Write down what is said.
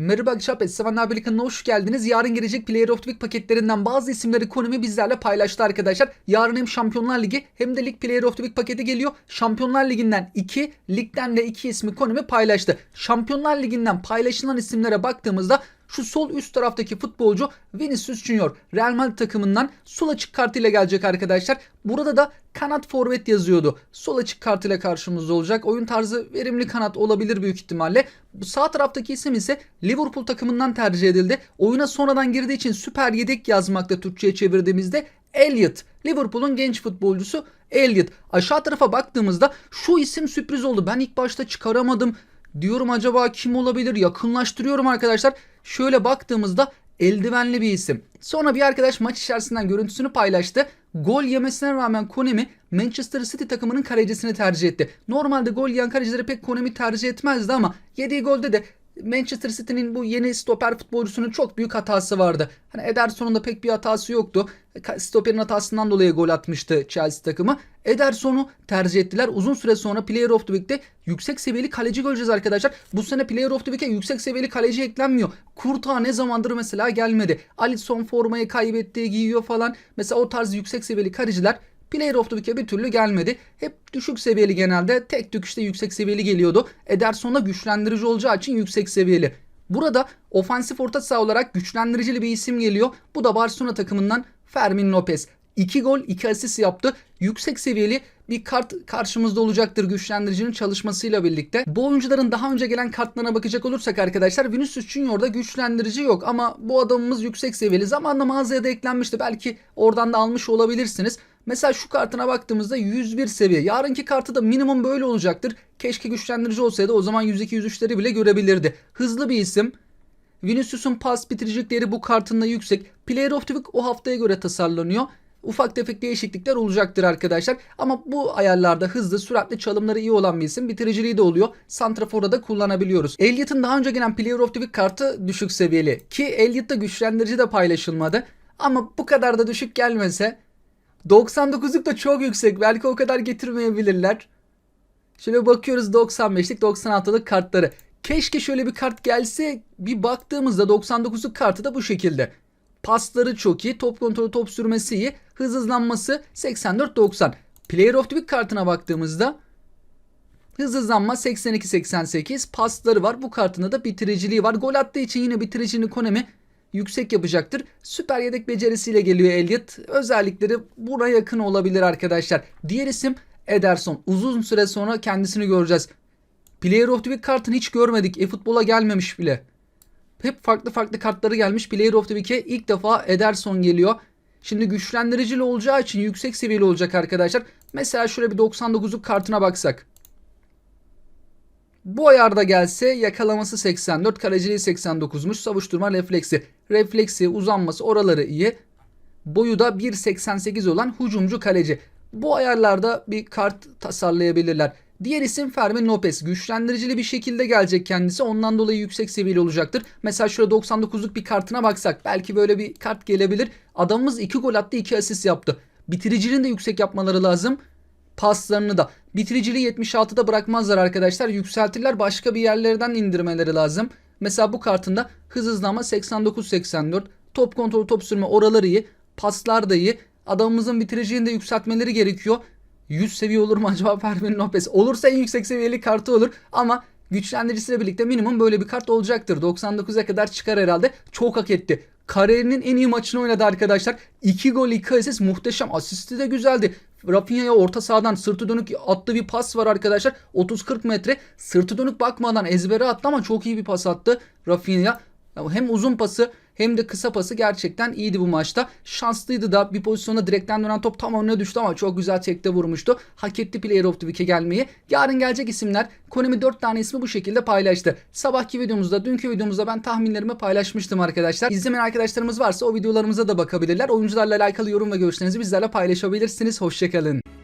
Merhaba Sevenler Birliği kanalına hoş geldiniz. Yarın gelecek Player of the Week paketlerinden bazı isimleri Konami bizlerle paylaştı arkadaşlar. Yarın hem Şampiyonlar Ligi hem de Lig Player of the Week paketi geliyor. Şampiyonlar Ligi'nden 2, Lig'den de 2 ismi Konami paylaştı. Şampiyonlar Ligi'nden paylaşılan isimlere baktığımızda şu sol üst taraftaki futbolcu Vinicius Junior Real Madrid takımından sol açık kartıyla gelecek arkadaşlar. Burada da kanat forvet yazıyordu. Sol açık kartıyla karşımızda olacak. Oyun tarzı verimli kanat olabilir büyük ihtimalle. Sağ taraftaki isim ise Liverpool takımından tercih edildi. Oyuna sonradan girdiği için süper yedek yazmakta Türkçe'ye çevirdiğimizde Elliot. Liverpool'un genç futbolcusu Elliot. Aşağı tarafa baktığımızda şu isim sürpriz oldu. Ben ilk başta çıkaramadım. Diyorum acaba kim olabilir? Yakınlaştırıyorum arkadaşlar. Şöyle baktığımızda eldivenli bir isim. Sonra bir arkadaş maç içerisinden görüntüsünü paylaştı. Gol yemesine rağmen Konemi Manchester City takımının kalecisini tercih etti. Normalde gol yiyen kalecileri pek Konemi tercih etmezdi ama yediği golde de Manchester City'nin bu yeni stoper futbolcusunun çok büyük hatası vardı. Hani Ederson'un da pek bir hatası yoktu. Stoper'in hatasından dolayı gol atmıştı Chelsea takımı. Ederson'u tercih ettiler. Uzun süre sonra Player of the Week'te yüksek seviyeli kaleci göreceğiz arkadaşlar. Bu sene Player of the Week'e yüksek seviyeli kaleci eklenmiyor. Kurta ne zamandır mesela gelmedi. Alisson formayı kaybetti, giyiyor falan. Mesela o tarz yüksek seviyeli kaleciler Player of the Week'e bir türlü gelmedi. Hep düşük seviyeli genelde. Tek tük işte yüksek seviyeli geliyordu. Ederson da güçlendirici olacağı için yüksek seviyeli. Burada ofansif orta saha olarak güçlendiricili bir isim geliyor. Bu da Barcelona takımından Fermin Lopez. 2 gol 2 asist yaptı. Yüksek seviyeli bir kart karşımızda olacaktır güçlendiricinin çalışmasıyla birlikte. Bu oyuncuların daha önce gelen kartlarına bakacak olursak arkadaşlar Vinicius Junior'da güçlendirici yok ama bu adamımız yüksek seviyeli. Zamanla mağazaya da eklenmişti. Belki oradan da almış olabilirsiniz. Mesela şu kartına baktığımızda 101 seviye. Yarınki kartı da minimum böyle olacaktır. Keşke güçlendirici olsaydı o zaman 102-103'leri bile görebilirdi. Hızlı bir isim. Vinicius'un pas bitiricilikleri bu kartında yüksek. Player of the Week o haftaya göre tasarlanıyor. Ufak tefek değişiklikler olacaktır arkadaşlar. Ama bu ayarlarda hızlı, süratli çalımları iyi olan bir isim. Bitiriciliği de oluyor. Santrafor'a da kullanabiliyoruz. Elliot'ın daha önce gelen Player of the Week kartı düşük seviyeli. Ki Elliot'ta güçlendirici de paylaşılmadı. Ama bu kadar da düşük gelmese 99'luk da çok yüksek. Belki o kadar getirmeyebilirler. Şöyle bakıyoruz 95'lik 96'lık kartları. Keşke şöyle bir kart gelse bir baktığımızda 99'luk kartı da bu şekilde. Pasları çok iyi, top kontrolü, top sürmesi iyi, hız hızlanması 84-90. Player of the Week kartına baktığımızda hız hızlanma 82-88, pasları var. Bu kartında da bitiriciliği var. Gol attığı için yine bitiriciliğini Konemi yüksek yapacaktır. Süper yedek becerisiyle geliyor Elliot. Özellikleri buna yakın olabilir arkadaşlar. Diğer isim Ederson. Uzun süre sonra kendisini göreceğiz. Player of the Week kartını hiç görmedik. E-futbola gelmemiş bile. Hep farklı farklı kartları gelmiş. Player of the Week'e ilk defa Ederson geliyor. Şimdi güçlendiricili olacağı için yüksek seviyeli olacak arkadaşlar. Mesela şöyle bir 99'luk kartına baksak. Bu ayarda gelse yakalaması 84, kaleciliği 89'muş. Savuşturma refleksi. Refleksi, uzanması oraları iyi. Boyu da 1.88 olan hücumcu kaleci. Bu ayarlarda bir kart tasarlayabilirler. Diğer isim Fermin Lopez. Güçlendiricili bir şekilde gelecek kendisi. Ondan dolayı yüksek seviyeli olacaktır. Mesela şurada 99'luk bir kartına baksak. Belki böyle bir kart gelebilir. Adamımız 2 gol attı 2 asist yaptı. Bitiriciliğini de yüksek yapmaları lazım. Paslarını da. Bitiriciliği 76'da bırakmazlar arkadaşlar. Yükseltirler başka bir yerlerden indirmeleri lazım. Mesela bu kartında hız hızlama 89-84. Top kontrolü top sürme oraları iyi. Paslar da iyi. Adamımızın bitiriciliğini de yükseltmeleri gerekiyor. 100 seviye olur mu acaba Fermin Lopez? Olursa en yüksek seviyeli kartı olur ama güçlendiricisiyle birlikte minimum böyle bir kart olacaktır. 99'a kadar çıkar herhalde. Çok hak etti. Kariyerinin en iyi maçını oynadı arkadaşlar. 2 gol 2 asist muhteşem. Asisti de güzeldi. Rafinha'ya orta sahadan sırtı dönük attığı bir pas var arkadaşlar. 30-40 metre sırtı dönük bakmadan ezbere attı ama çok iyi bir pas attı Rafinha. Hem uzun pası hem de kısa pası gerçekten iyiydi bu maçta. Şanslıydı da bir pozisyonda direkten dönen top tam önüne düştü ama çok güzel tekte vurmuştu. Hak etti Player of the Week'e gelmeyi. Yarın gelecek isimler Konami 4 tane ismi bu şekilde paylaştı. Sabahki videomuzda, dünkü videomuzda ben tahminlerimi paylaşmıştım arkadaşlar. İzlemeyen arkadaşlarımız varsa o videolarımıza da bakabilirler. Oyuncularla alakalı yorum ve görüşlerinizi bizlerle paylaşabilirsiniz. Hoşçakalın.